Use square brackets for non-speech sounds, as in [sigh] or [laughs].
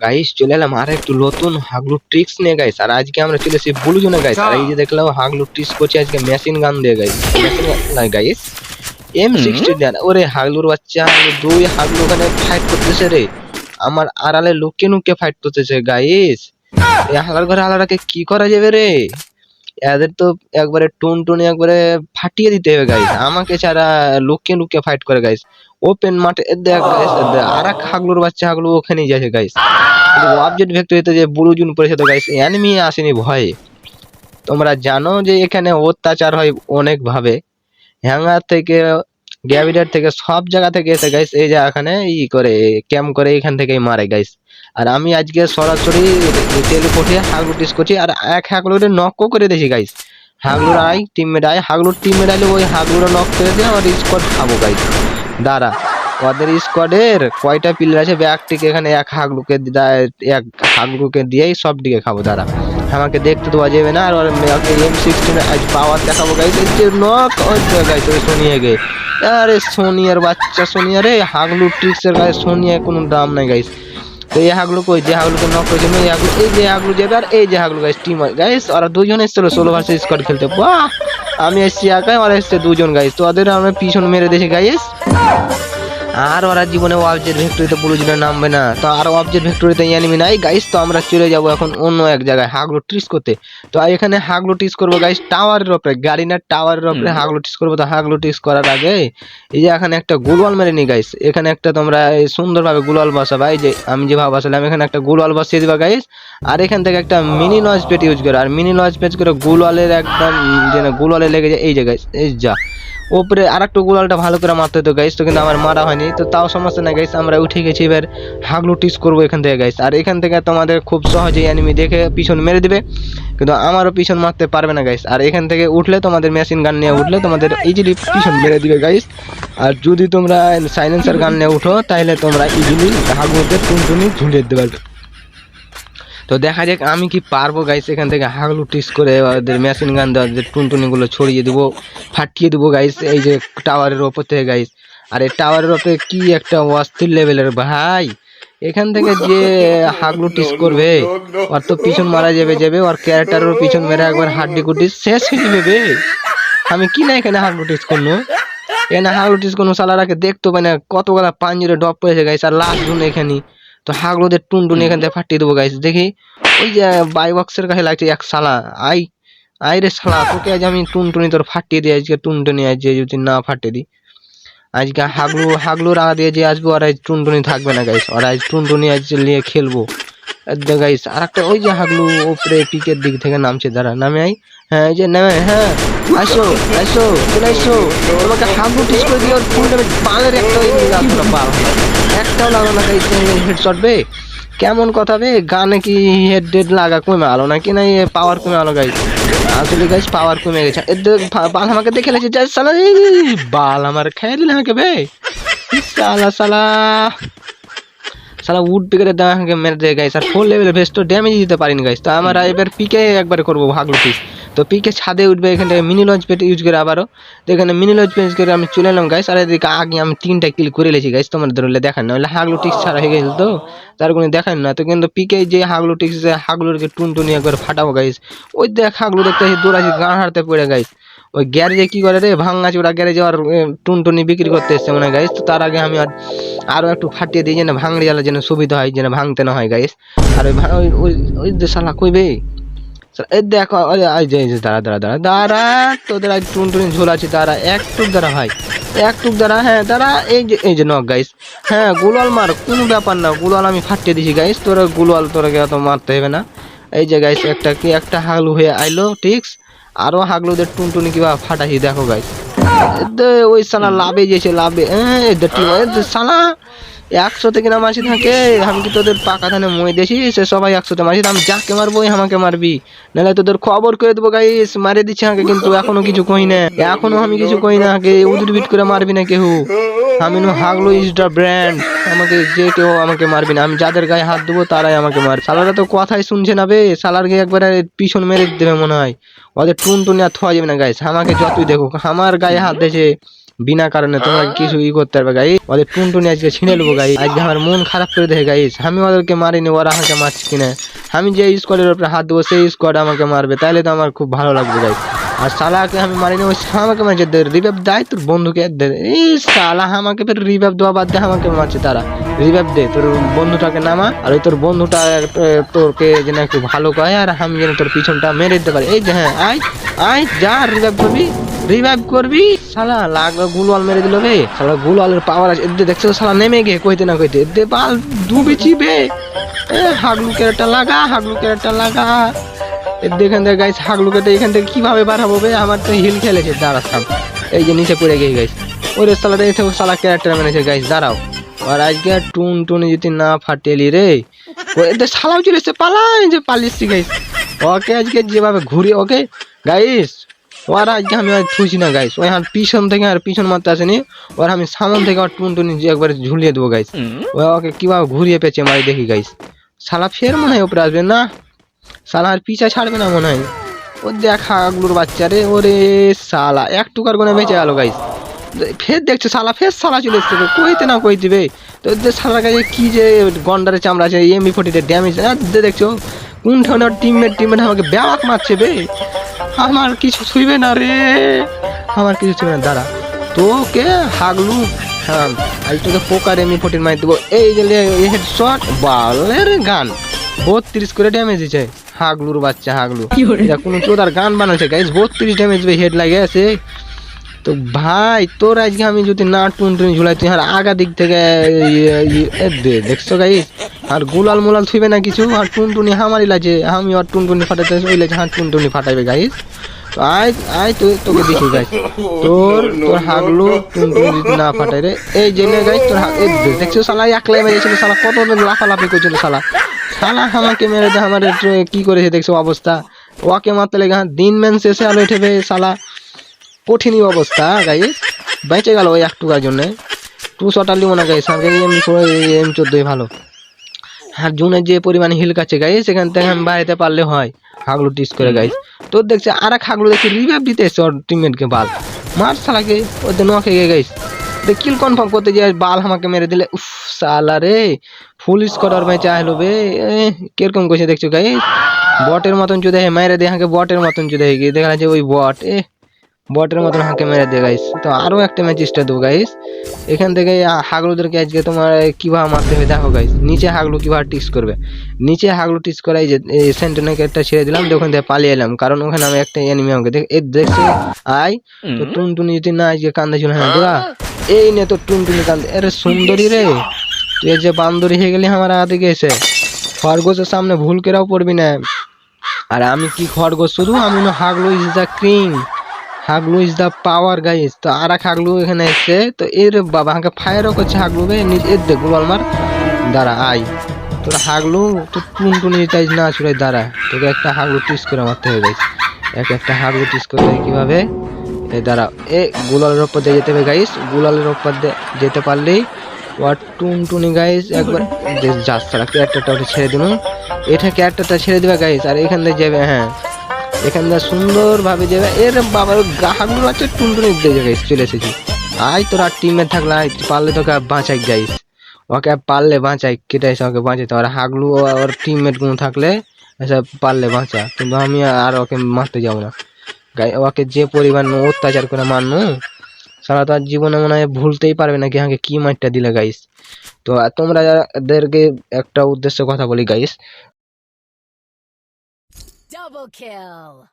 Guys চলে এলাম আর একটু নতুন হাগলু ট্রিক্স নিয়ে গাইস আর আজকে আমরা চলে এসেছি ব্লু জোনে গাইস আর এই যে দেখলাম হাগলু ট্রিক্স করছে আজকে মেশিন গান দিয়ে guys machine gun guys M sixty ওরে হাগলুর বাচ্চা দুই হাগলু ওখানে ফাইট করতেছে রে। আমার আড়ালে লুকে নুকে ফাইট করতেছে গাইস এই হালার ঘরে হালারাকে কি করা যাবে রে? এদের তো একবারে টুন টুনি একবারে ফাটিয়ে দিতে হবে গাইস [laughs] আমাকে ছাড়া লুকিয়ে লুকিয়ে ফাইট করে গাইস ওপেন মাঠে দেখ গাইস আর এক হাগলুর বাচ্চা হাগলু ওখানেই যাচ্ছে গাইস অবজেক্ট ভেক্টরিতে যে ব্লু জুন পড়েছে তো গাইস এনিমি আসেনি ভয়ে। তোমরা জানো যে এখানে অত্যাচার হয় অনেক ভাবে হ্যাঙ্গার থেকে গ্যাভিডার থেকে সব জায়গা থেকে এসে গাইস এই যে এখানে ই করে ক্যাম্প করে এখান থেকেই মারে গাইস আর আমি আজকে সরাসরি টেলিপোর্টে হাগলু টিস করছি আর এক হাগলুরে নকও করে দিয়েছি গাইস হাগলুর আই টিমমেট আই হাগলুর টিমমেট আইলে ওই হাগলুরে নক করে দিয়ে আমার স্কোয়াড খাব গাইস দাঁড়া ওদের স্কোয়াডের কয়টা প্লেয়ার আছে? ব্যাগটিকে এখানে এক হাগলুকে এক হাগলুকে দিয়েই সব দিকে খাব দাঁড়া। আমাকে দেখতে দেওয়া যাবে না আর এম সিক্সটিন আজ পাওয়ার দেখাবো গাইস এই যে নক ওই গাইস ওই সোনিয়া গে আরে সোনিয়ার বাচ্চা সোনিয়া রে হাগলু ট্রিক্সের গায়ে সোনিয়া কোনো দাম নাই গাইস তো এই হাগলু কই যে হাগলুকে নক করেছে, এই হাগলু এই যে হাগলু যাবে আর এই যে হাগলু গাইস টিম গাইস ওরা দুজন এসেছিল ষোলো ভার্সেস স্কোয়াড খেলতে। বাহ! আমি এসেছি একাই, ওরা এসছে দুজন গাইস তো ওদের আমরা পিছন মেরে দিয়েছি গাইস আর ওরা জীবনে অবজেক্ট ভেক্টরিতে বুলুজনে নামবে না। তো আর অবজেক্ট ভেক্টরিতে এনিমি নাই গাইস তো আমরা চলে যাব এখন অন্য এক জায়গায় হাগলো ট্রিস করতে। তো এখানে হাগলো টিস করব গাইস টাওয়ারের উপরে গাড়ি না টাওয়ারের উপরে হাগলো টিস করব তো হাগলো টিস করার আগে এই যে এখানে একটা গুলওয়াল মেরে নি গাইস এখানে একটা তোমরা সুন্দরভাবে গুলওয়াল বসাবা এই যে আমি যেভাবে বসালাম এখানে একটা গুলওয়াল বসিয়ে দিবা গাইস আর এখান থেকে একটা মিনি লঞ্চ পেট ইউজ করো আর মিনি লঞ্চ পেট করে গুলওয়ালের একদম যেন গুলওয়ালে লেগে যায় এই যে গাইস এই যা। ওপরে আর একটু গুলালটা ভালো করে মারতে হতো গাইস তো কিন্তু আমার মারা হয়নি। তো তাও সমস্যা নাই গাইস আমরা উঠে গেছি, এবার হাগলু টিস করব এখান থেকে গাইস আর এখান থেকে তোমাদের খুব সহজেই অ্যানিমি দেখে পিছন মেরে দিবে, কিন্তু আমারও পিছন মারতে পারবে না গাইস আর এখান থেকে উঠলে তোমাদের মেশিন গান নিয়ে উঠলে তোমাদের ইজিলি পিছন মেরে দিবে গাইস আর যদি তোমরা সাইলেন্সার গান নিয়ে উঠো, তাহলে তোমরা ইজিলি হাগলুতে টুনটুনি ঝুলিয়ে দিতে পারবে। তো দেখা যাক, আমি কি পারব গাইস এখান থেকে হাগলু টিস করে ওদের মেশিন গান দেওয়া টুনটুনিগুলো ছড়িয়ে দিব, ফাটিয়ে দিব গাইস এই যে টাওয়ারের ওপর থেকে গাইস আর এই টাওয়ারের ওপরে কি একটা অস্থির লেভেলের ভাই? এখান থেকে যে হাগলু টিস করবে, ওর তো পিছন মারা যাবে যাবে, ওর ক্যারেক্টারের পিছন মেরে একবার হাড্ডি কুটি শেষ হয়ে যাবে। আমি কি না এখানে হাগলু টিস করব এখানে হাগলু টিস কোনো সালারাকে দেখতো মানে কতগুলা পাঞ্জরে ডপ পড়েছে গাইস আর লাস্ট জুন এখানে। তো হাগলুদের টুনটুনি এখান থেকে ফাটিয়ে দেবো গাইস দেখি ওই যে বাই বক্সের কাছে লাগছে এক সালা আই আই রে শালা তোকে আজ আমি টুনটুনি তোর ফাটিয়ে দিই আজকে টুনটুনি আজ যে যদি না ফাটিয়ে দিই। আজকে হাগলু হাগলুর আগা দিয়ে যে আসবে ওরা আজ টুনটুনি থাকবে না গাইস ওরা আজ টুনটুনি আজ নিয়ে খেলব। গাইস আর একটা ওই যে হাগলু ওপরে পিকের দিক থেকে নামছে দাঁড়া নামে আই। হ্যাঁ যে নামে হ্যাঁ। দিয়ে ফুল একটা পার একটাও না বে। কেমন কথা বে? গানে কি হেড ডেড লাগা কমে আলো নাকি না পাওয়ার কমে আলো গাইস আসলে গাইস পাওয়ার কমে গেছে। বাল আমাকে দেখে লেছে যাই সালা বাল আমার খেয়ে দিলে আমাকে বে। সালা সালা। সালা উড পিকের দাম আমাকে মেরে দেয় গাইস আর ফোর লেভেলের ভেস্ট তো ড্যামেজ দিতে পারিনি গাইস তো আমরা এবার পিকে একবার করব ভাগলো পিস তো পিকে ছাদে উঠবে এখান থেকে মিনি লঞ্চ পেট ইউজ করে আবারও। তো এখানে মিনি লঞ্চ পেট করে আমি চলে এলাম গাইস আর এদিকে আগে আমি তিনটা কিল করে লেছি গাইস তোমার ধরলে দেখান না হাগলো টিক্স ছাড়া হয়ে গেছিল তো, তার কোনো দেখান না। তো কিন্তু পিকে যে হাগলো টিক্স হাগলোরকে টুনটুনি একবার ফাটাবো গাইস ওই দেখ হাগলো দেখতে দৌড়াচ্ছি গান হারতে পড়ে গাইস ওই গ্যারেজে কি করে রে? ভাঙা চোরা গ্যারেজে আর টুনটুনি বিক্রি করতে এসছে মনে গাইস তো তার আগে আমি আর আরও একটু ফাটিয়ে দিই, যেন ভাঙড়ি জ্বালা যেন সুবিধা হয়, যেন ভাঙতে না হয় গাইস আর ওই ওই- ওই ওই যে শালা কইবে? এই দেখো এই যে দাঁড়া দাঁড়া দাঁড়া দাঁড়া, তোদের আজ টুনটুনি ঝোল আছে, দাঁড়া একটুক দাঁড়া, ভাই একটুক দাঁড়া হ্যাঁ দাঁড়া, এই যে এই যে নক গাইস হ্যাঁ গুলাল মার কোনো ব্যাপার না, গুলাল আমি ফাটিয়ে দিছি গাইস তোরা গুলাল তোরা অত মারতে হবে না। এই যে গাইস একটা কি, একটা হাগলু হয়ে আইলো ঠিকস আরও হাগলুদের টুনটুনি কিবা ফাটাইছি, দেখো গাইস ওই সালা লাভে যেছে লাভে হ্যাঁ সালা একশোতে কিনা মাসি থাকে, আমি কি তোদের পাকা ধানে মই দেছি সে সবাই একশোতে মাসি, আমি যাকে মারবো আমাকে মারবি। নাহলে তোদের খবর করে দেবো গাইস মারে দিচ্ছে আমাকে, কিন্তু এখনও কিছু কই না। এখনও আমি কিছু কই না, আগে উদুর বিট করে মারবি না কেউ আমি নো হাগলো ইজ দ্য ব্র্যান্ড আমাকে যে কেউ আমাকে মারবি না, আমি যাদের গায়ে হাত দেবো, তারাই আমাকে মার সালারা তো কথাই শুনছে না বে সালার গিয়ে একবারে পিছন মেরে দেবে মনে হয়। ওদের টুন টুনি আর থোয়া যাবে না গাইস আমাকে যতই দেখুক, আমার গায়ে হাত দিয়েছে। বিনা কারণে তোমরা কিছু ই করতে পারবে গাই ওদের টুনটুনি আজকে ছিঁড়ে নেব গাই আজকে আমার মন খারাপ করে দেখে গাইস। আমি ওদেরকে মারিনি ওরা আমাকে মারছে কিনা। আমি যে স্কোয়াডের উপরে হাত দেবো সেই স্কোয়াড আমাকে মারবে। তাহলে তো আমার খুব ভালো লাগবে গাই আর সালাকে আমি মারিনি ওই আমাকে মারছে। রিভাইভ দেয় তোর বন্ধুকে দে। এই সালা আমাকে ফের রিভাইভ দেওয়া বাদ দিয়ে আমাকে মারছে তারা রিভাইভ দে তোর বন্ধুটাকে নামা আর ওই তোর বন্ধুটা তোরকে যেন একটু ভালো কয় আর আমি যেন তোর পিছনটা মেরে দিতে পারি। এই যে হ্যাঁ আয় আয় যা রিভাইভ করবি। রিভাইভ করবি? শালা লাগবে গুলওয়াল মেরে দিল রে। শালা, গুলওয়ালের পাওয়ার আছে। এদের দেখছ শালা, নেমে গিয়ে কইতে না কইতে। এদের বাল ডুবে চিবে হাগলু ক্যারেক্টার লাগা হাগলু ক্যারেক্টার লাগা। এদের এখান থেকে গাইস হাগলু কেটে এখান থেকে কীভাবে বাড়াবো বে? আমার তো হিল খেলেছে, দাঁড়া, থাম। এই যে, নিচে পড়ে গিয়ে গাইস ওরে শালাটা এসে শালা ক্যারেক্টার মেনেছে গাইস দাঁড়াও। আর আজকে টুন টুনি যদি না ফাটেলি রে এদের শালাও চলে এসছে, পালাই যে পালিয়েছি গাইস ওকে আজকে যেভাবে ঘুরে, ওকে? গাইস ওর আজকে আমি আর থুছি না গাইস ওই আর পিছন থেকে আর পিছন মারতে আসেনি। ওর আমি সামন থেকে আর টুন টুনি একবার ঝুলিয়ে দেবো গাইস ও ওকে কীভাবে ঘুরিয়ে পেঁচে মারি দেখি গাইস শালা ফের মনে হয় ওপরে আসবে না? শালা আর পিছা ছাড়বে না মনে হয়। ও দেখা গুলোর বাচ্চা রে ওরে শালা। এক টুকার কোনে বেঁচে গেল গাইস ফের দেখছ শালা ফের শালা চলে এসছে কইতে না কই দিবে তো ওদের শালার কাছে কি যে গন্ডারে চামড়া আছে এমবি ফোর্টিতে ড্যামেজ দেখছ। কোন ধরনের টিমমেট টিমমেট আমাকে ব্যাক মারছে বে। আমার কিছু ছুইবে না রে। আমার কিছু ছুইবে না দাঁড়া। তোকে হাগলু হ্যাঁ আজ তোকে পোকার এমনি ফোর্টিন মারি দেবো। এই গেলে হেড শট বালের গান। বত্রিশ করে ড্যামেজ দিচ্ছে হাগলুর বাচ্চা হাগলু। এটা কোনো চোদার গান বানাচ্ছে গাইজ বত্রিশ ড্যামেজ হেড লাগে আছে। তো ভাই, তোর আজকে আমি যদি না টুন টুন ঝুলাই, তুই আর আগা দিক থেকে ই- ই- এ, দে- দেখছ গাই আর গুলাল মুলাল থুইবে না কিছু? আর টুনটুনি হামারি লাগছে। আমি আর টুনটুনি ফাটাতে ওই লাগছে হ্যাঁ টুনটুনি ফাটাইবে গাইস তো আয় আয়, তুই, তোকে দেখি গাইস তোর তোর হাগলু টুনটুনি যদি না ফাটাই রে, এই জেনে গাইস তোর দেখছ শালা একলাই মেরেছিল শালা, কত লাফালাফি করছিল শালা। শালা, আমাকে মেরে দে, আমার কি করেছে দেখছ অবস্থা? ওকে মারতে লেগে হ্যাঁ দিন ম্যান শেষে আলো উঠেবে শালা। কঠিনই অবস্থা গাইস বেঁচে গেল ওই একটুকার জন্য। টু শটার লিও না গাইস আমাকে এম এম ভালো। আর জুনের যে পরিমাণে হিল কাছে গাইস সেখান থেকে আমি বাড়িতে পারলে হয়, হাগলু টিস করে গাইস তোর দেখছে, আর এক হাগলু দেখছি রিভাইভ দিতে এসছে ওর টিমমেটকে বাল মার শালাকে ওদের নখে গিয়ে গাইস দেখ কিল কনফার্ম করতে যে বাল আমাকে মেরে দিলে, উফ সালা রে। ফুল স্কোয়ার মেয়ে চাইলো বে। কীরকম কইছে দেখছ গাইস বটের মতন চুদে মেরে দিয়ে হাঁকে বটের মতন চুদে গিয়ে দেখা যাচ্ছে ওই বট এ বটের মতন হাঁকে মেরে দিয়ে গাইস তো আরও একটা ম্যাচ চেষ্টা দেবো গাইস এখান থেকে হাগলুদেরকে আজকে তোমার কীভাবে মারতে হবে দেখো গাইস নিচে হাগলু কীভাবে টিস করবে? নিচে হাগলু টিস করাই যে সেন্টেনাকে একটা ছেড়ে দিলাম দিয়ে ওখান থেকে পালিয়ে এলাম। কারণ ওখানে আমি একটা এনিমি আমাকে দেখ দেখছি আই তো টুনটুনি যদি না আজকে কান্দে ছিল হ্যাঁ দেবা এই নে তো টুনটুনি কান্দে আরে সুন্দরী রে। তুই যে বান্দরি হয়ে গেলি আমার আগে গেছে। খরগোশের সামনে ভুল কেরাও পড়বি না। আর আমি কি খরগোশ শুধু? আমি না হাগলু ইজ দ্য কিং হাগলু ইজ দ্য পাওয়ার গাইস তো আর এক হাগলু এখানে এসছে। তো এর বাবা আমাকে ফায়ারও করছে হাগলু বে নিজ এর দে মার দাঁড়া আই তোর হাগলু তো টুন টুনি তাই না ছুড়াই দাঁড়া। তোকে একটা হাগলু টিস করে মারতে হবে গাইস এক একটা হাগলু টিস করতে হয় কীভাবে? এ, দাঁড়া। এ, গোলালের ওপর দিয়ে যেতে হবে গাইস গোলালের ওপর দিয়ে যেতে পারলেই ওয়ার টুন টুনি গাইস একবার যাস ক্যারেক্টারটা ওটা ছেড়ে দিন এটা ক্যারেক্টারটা ছেড়ে দেবে গাইস আর এখান থেকে যাবে হ্যাঁ। এখান থেকে সুন্দর ভাবে যাবে এর বাবার গ্রাহকগুলো আছে টুনটুনি দিয়ে গাইস চলে এসেছি। আয় তোরা টিমে থাকলে, আয় পারলে তোকে বাঁচাই গাইস ওকে পারলে বাঁচাই, কেটে এসে ওকে বাঁচাইতে আর হাগলু আর টিমমেটগুলো থাকলে এসব পারলে বাঁচা। কিন্তু আমি আর ওকে মারতে যাব না। ওকে যে পরিমাণ অত্যাচার করে মারনু, সারা তার জীবনে মনে হয় ভুলতেই পারবে না কি, আমাকে কি মারটা দিলে, গাইস? তো তোমরা একটা উদ্দেশ্য কথা বলি, গাইস Double kill.